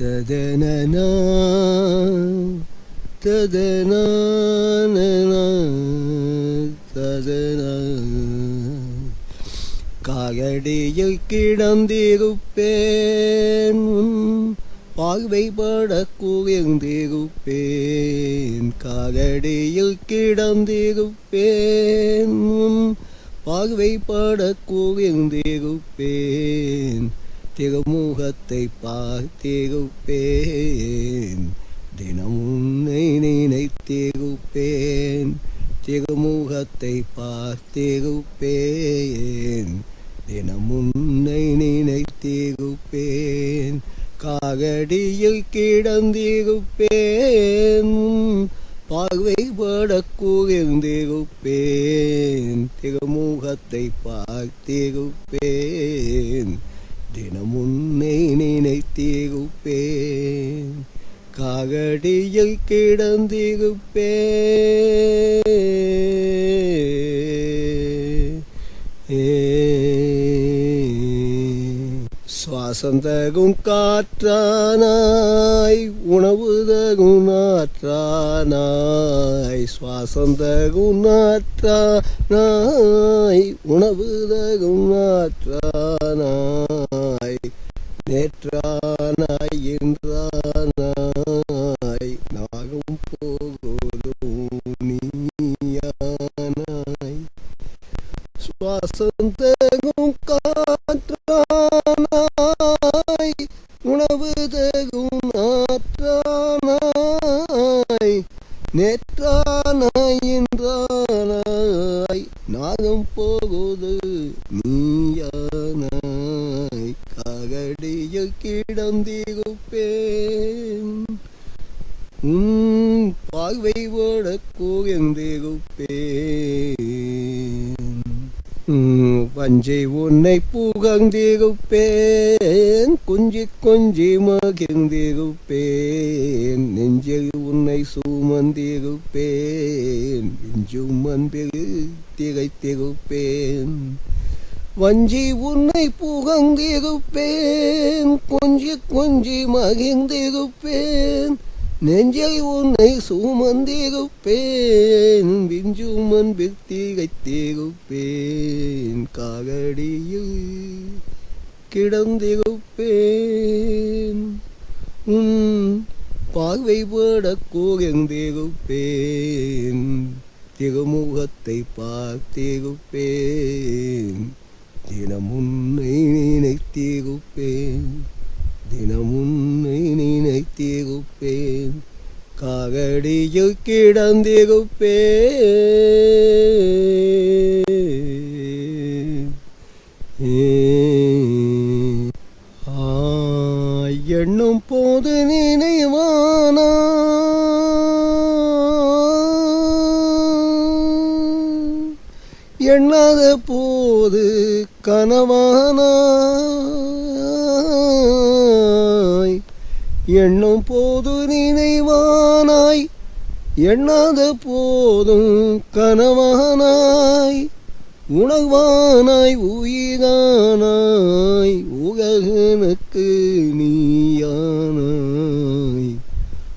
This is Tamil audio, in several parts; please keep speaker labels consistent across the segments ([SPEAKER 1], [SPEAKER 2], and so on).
[SPEAKER 1] ததனனா ததனா ததனா காகடியில் கிடந்திருப்பேன் உன் பார்வைப்பட குவிந்திருப்பேன். காகடியில் கிடந்திருப்பேன் உன் பார்வைப்பட குவிந்திருப்பேன். திருமுகத்தை பார்த்திருப்பேன். தினமுன்னை நினைத்திருப்பேன். திருமுகத்தை பார்த்திருப்பேன். தினமுன்னை நினைத்திருப்பேன். காகடியில் கிடந்திருப்பேன். பார்வைப்பட கூர்ந்திருப்பேன் திருமுகத்தை பார்த்திருப்பேன். தினம் உன்னை நினைத்திருப்பேன் காகடியில் கிடந்திருப்பேன் சுவாசம் தகும் காற்றானாய் உணவு தகும் நாற்றானாய் சுவாசம் தகும் நாற்றானாய் உணவு தகும் நாற்றானாய் நேற்றானாய் என்றானாய் நாகம் போகுதும் நீயானாய். சுவாசம் தகும் காற்றானாய் உணவு தகும் நாற்றானாய் நேற்றானாய் என்றானாய் நாகம் போகுது நீ கிடந்திருப்பேன் உம் பார்வை ஓட கூர்ந்திருப்பேன் பஞ்சை உன்னை புகழ்ந்திருப்பேன். கொஞ்சி கொஞ்சி மகிழ்ந்திருப்பேன். நெஞ்சில் உன்னை சுமந்திருப்பேன். நெஞ்சும் அன்பில் திகைத்திருப்பேன். வஞ்சி உன்னை புகழ்ந்திருப்பேன். கொஞ்சி கொஞ்சி மகிழ்ந்திருப்பேன். நெஞ்சை உன்னை சுமந்திருப்பேன். விஞ்சுமன் அன்பில் காகடியில் கிடந்திருப்பேன். உன் பார்வை பட கூர்ந்திருப்பேன் திருமுகத்தை பார்த்திருப்பேன். தினமுன்னை உன்னை நினைத்திருப்பேன் தினம் உன்னை நினைத்திருப்பேன் காகடியில் கிடந்திருப்பேன் எண்ணும் போது நினைவானா? எண்ணாத போது கனவானாய் எண்ணும் போது நினைவானாய். எண்ணாத போதும் கனவானாய். உணவானாய் உயிரானாய். உலகனுக்கு நீயானாய்.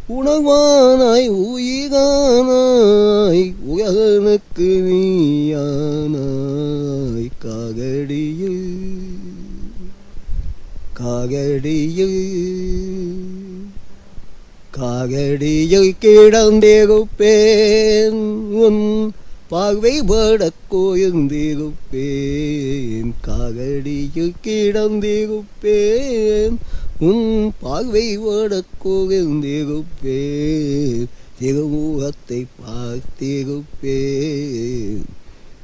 [SPEAKER 1] உணவானாய் உயிரானாய். உலகனுக்கு காகடியை காகடியை கிடந்தேகுப்பேன். உன் பார்வை பட கோயந்தேகுப்பேன். காகடியை கிடந்தேகுப்பேன். உன் பார்வை பட கோயந்தேகுப்பேன். திருமுகத்தை பார்த்தேகுப்பேன்.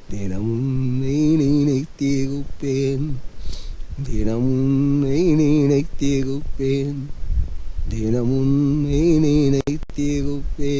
[SPEAKER 1] தினமும் நீ நினைத்தேகுப்பேன். தினம் உன்னை நினைத்திருப்பேன் தினம் உன்னை நினைத்திருப்பேன்